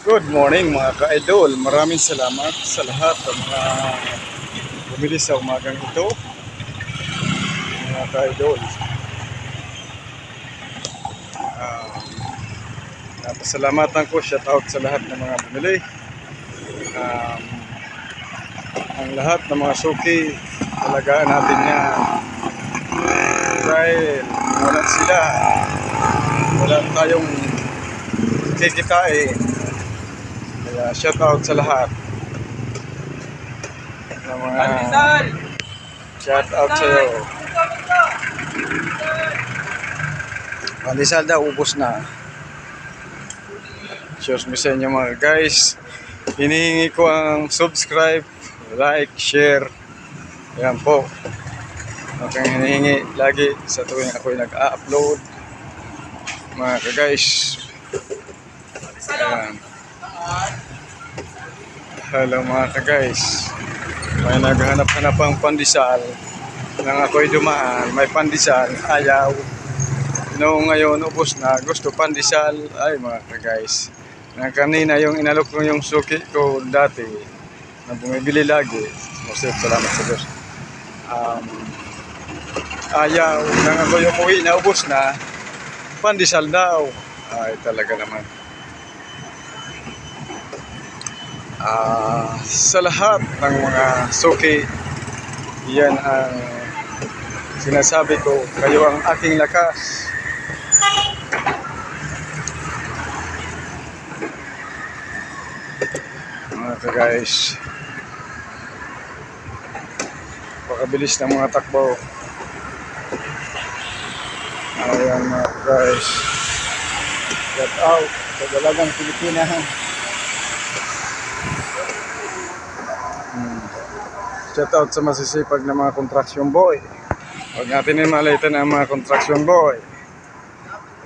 Good morning mga ka-idol. Maraming salamat sa lahat ng mga bumili sa umagang ito. Mga ka-idol. Um, napasalamatan ko, shout out sa lahat ng mga bumili. Um, ang lahat ng mga suki, talagaan natin yan. Dahil wala sila, wala tayong kikitain. Kaya shout out sa lahat. Ng mga shout out sa iyo. Pandesal daw ubos na. Cheers mo sa inyo mga guys. Hinihingi ko ang subscribe, like, share. Ayan po. Ang hinihingi lagi sa tuwing ako'y nag-upload. Mga ka-guys. Ayan. Hello mga ka-guys. May naghanap-hanap ang pandesal. Nang ako'y dumaan, may pandesal, ayaw. Noong ngayon, ubos na, gusto pandesal. Ay mga ka-guys. Na kanina yung inalok ko yung suki ko dati, na bumibili lagi. Masip, salamat sa Diyos. Um, ayaw, nang ako'y umuwi na ubos na, pandesal daw. Ay talaga naman. Ah, sa lahat ng mga suki, yan ang sinasabi ko, kayo ang aking lakas. Mga ka-guys, pakabilis ng mga takbo. Ayan mga guys. Get out sa dalagang Pilipinas. Shout out sa masisipag na mga construction boy. Huwag natin imalitan ang mga construction boy.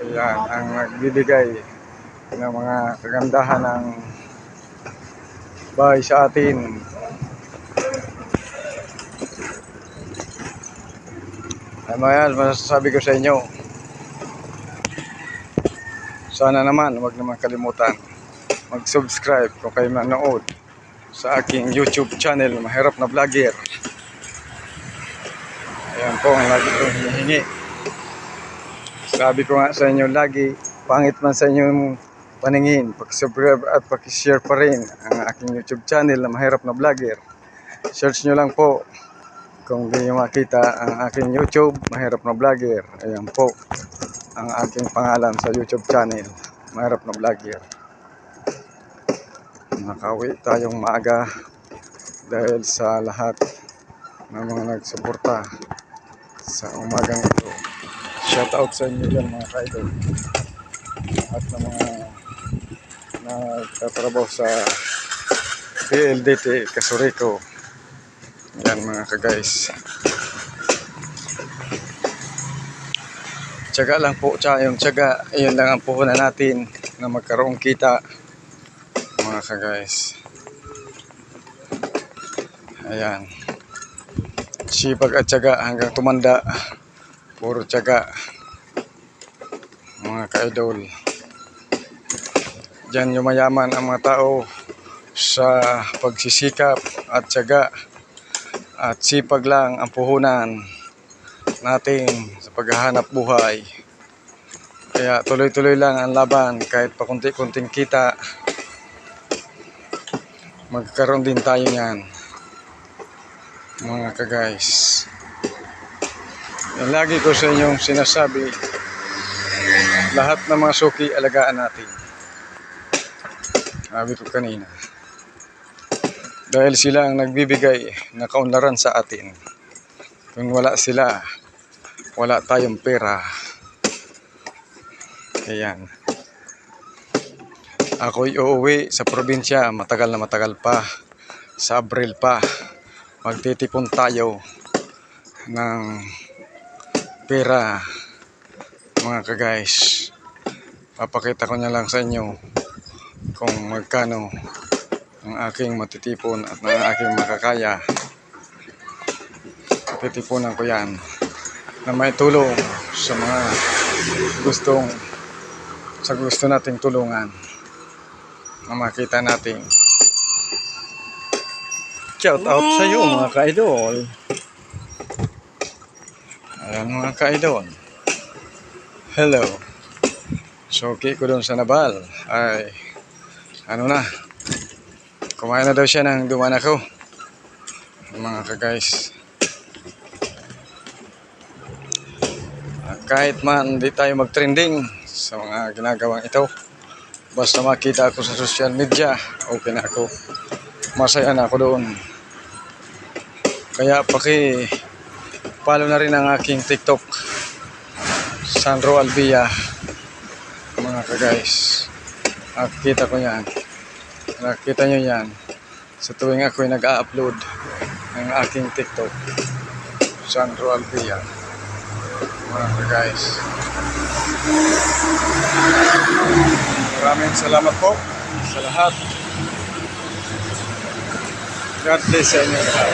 Ayan, ang nagbibigay ng mga kagandahan ng bahay sa atin. Ano yan, masasabi ko sa inyo. Sana naman, huwag naman kalimutan mag-subscribe kung kayo manood sa aking YouTube channel, Mahirap na Vlogger. Ayan po ang lagi kong hinihingi. Sabi ko nga sa inyo lagi, pangit man sa inyong paningin, pakisubscribe at pakishare pa rin ang aking YouTube channel na Mahirap na Vlogger. Search nyo lang po kung hindi nyo makita ang aking YouTube, Mahirap na Vlogger. Ayan po ang aking pangalan sa YouTube channel, Mahirap na Vlogger nakauwi tayong maaga dahil sa lahat ng mga nagsuporta sa umagang ito. Shout out sa inyo dyan mga kaidol at ng mga nagtatrabaho sa PLDT Kasurico. Yan mga ka-guys. Tiyaga lang po, tsaka yung tiyaga, yun lang ang puhunan natin na magkaroong kita mga ka-guys. Ayan. Sipag at tiyaga hanggang tumanda. Puro tiyaga. Mga ka-idol. Diyan yumayaman ang mga tao sa pagsisikap at tiyaga at sipag lang ang puhunan natin sa paghahanap buhay. Kaya tuloy-tuloy lang ang laban kahit pakunti-kunting kita magkaroon din tayo niyan mga ka-guys lagi ko sa inyong sinasabi lahat ng mga suki alagaan natin. Sabi ko kanina dahil sila ang nagbibigay na kaunlaran sa atin kung wala sila wala tayong pera. Ayan Ako'y uuwi sa probinsya, matagal na matagal pa. Sa Abril pa. Magtitipon tayo ng pera, mga ka-guys. Papakita ko na lang sa inyo kung magkano ang aking matitipon at ng aking makakaya. Titipunan ko yan na may tulong sa mga gustong sa gusto nating tulungan. Na makita natin. Shout out sa iyo mga ka-idol. Ayan mga ka-idol. Hello. So, okay ko doon sa Nabal ay ano na, kumain na daw siya ng duman ako. Mga ka-guys. Kahit man di tayo mag-trending sa mga ginagawang ito, basta makita ako sa social media, okay na ako. Masaya na ako doon. Kaya paki follow na rin ang aking TikTok. Sandro Albia. Mga ka-guys. Nakikita ko yan. Nakikita nyo yan. Sa tuwing ako'y nag-upload ng aking TikTok. Sandro Albia. Mga ka-guys. Maraming salamat po sa lahat. God bless sa inyo lahat.